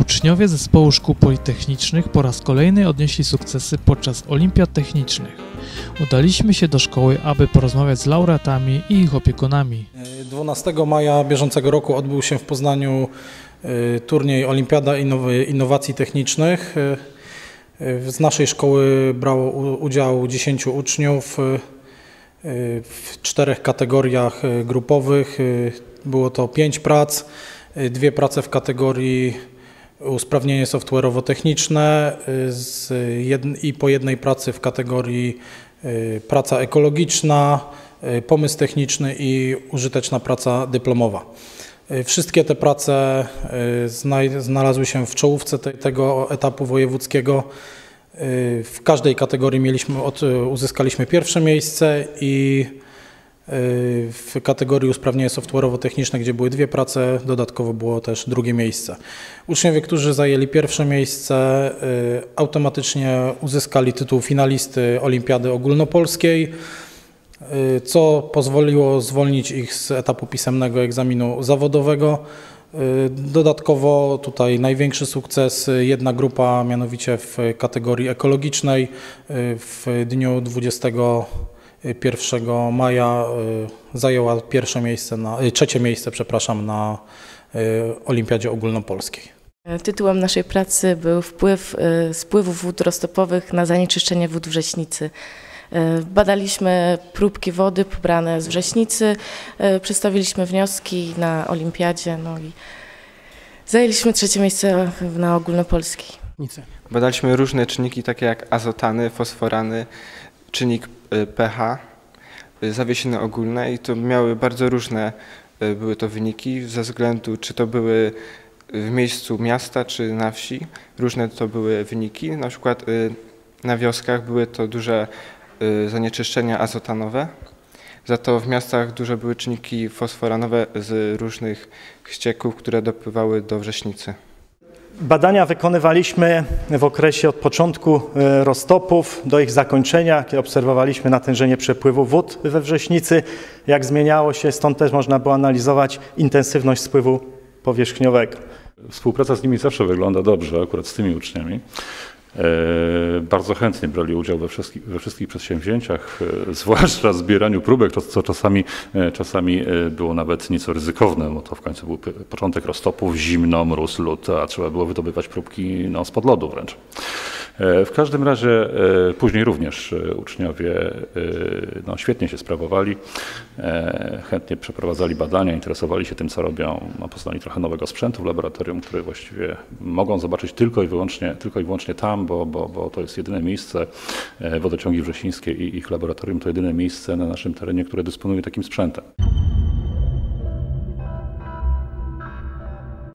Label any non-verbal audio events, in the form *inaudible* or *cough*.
Uczniowie zespołu szkół politechnicznych po raz kolejny odnieśli sukcesy podczas olimpiad technicznych. Udaliśmy się do szkoły, aby porozmawiać z laureatami i ich opiekunami. 12 maja bieżącego roku odbył się w Poznaniu y, turniej Olimpiada Innow- Innowacji Technicznych. Y, y, Z naszej szkoły brało udział 10 uczniów w czterech kategoriach grupowych. Było to 5 prac, dwie prace w kategorii usprawnienie software'owo-techniczne y, i po jednej pracy w kategorii y, praca ekologiczna, y, pomysł techniczny i użyteczna praca dyplomowa. Wszystkie te prace znalazły się w czołówce te, tego etapu wojewódzkiego. W każdej kategorii mieliśmy, uzyskaliśmy pierwsze miejsce i w kategorii usprawnienie software'owo-techniczne, gdzie były dwie prace, dodatkowo było też drugie miejsce. Uczniowie, którzy zajęli pierwsze miejsce, y, automatycznie uzyskali tytuł finalisty Olimpiady Ogólnopolskiej, y, co pozwoliło zwolnić ich z etapu pisemnego egzaminu zawodowego. Y, Dodatkowo tutaj największy sukces jedna grupa, mianowicie w kategorii ekologicznej w dniu 21 maja y, zajęła pierwsze miejsce na, y, trzecie miejsce, przepraszam, na y, Olimpiadzie Ogólnopolskiej. Tytułem naszej pracy był wpływ spływów wód roztopowych na zanieczyszczenie wód wrześnicy. Badaliśmy próbki wody pobrane z wrześnicy, przedstawiliśmy wnioski na olimpiadzie, no i zajęliśmy trzecie miejsce na ogólnopolskiej. Badaliśmy różne czynniki, takie jak azotany, fosforany, czynnik y, pH, y, zawiesiny ogólne i to miały bardzo różne y, były to wyniki ze względu, czy to były w miejscu miasta, czy na wsi. Różne to były wyniki. Na przykład na wioskach były to duże zanieczyszczenia azotanowe. Za to w miastach duże były czynniki fosforanowe z różnych ścieków, które dopływały do wrześnicy. Badania wykonywaliśmy w okresie od początku e, roztopów do ich zakończenia, kiedy obserwowaliśmy natężenie przepływu wód we wrześnicy, jak zmieniało się, stąd też można było analizować intensywność spływu powierzchniowego. Współpraca z nimi zawsze wygląda dobrze, akurat z tymi uczniami. E, Bardzo chętnie brali udział we wszystkich, we wszystkich przedsięwzięciach, e, *laughs* zwłaszcza zbieraniu próbek, co, co czasami, e, czasami było nawet nieco ryzykowne, bo to w końcu był początek roztopów, zimno, mróz, lód, a trzeba było wydobywać próbki no, spod lodu wręcz. E, W każdym razie e, później również e, uczniowie no, świetnie się sprawowali, chętnie przeprowadzali badania, interesowali się tym, co robią, no, poznali trochę nowego sprzętu w laboratorium, który właściwie mogą zobaczyć tylko i wyłącznie, tylko i wyłącznie tam, bo, bo, bo to jest jedyne miejsce, wodociągi wrzesińskie i ich laboratorium to jedyne miejsce na naszym terenie, które dysponuje takim sprzętem.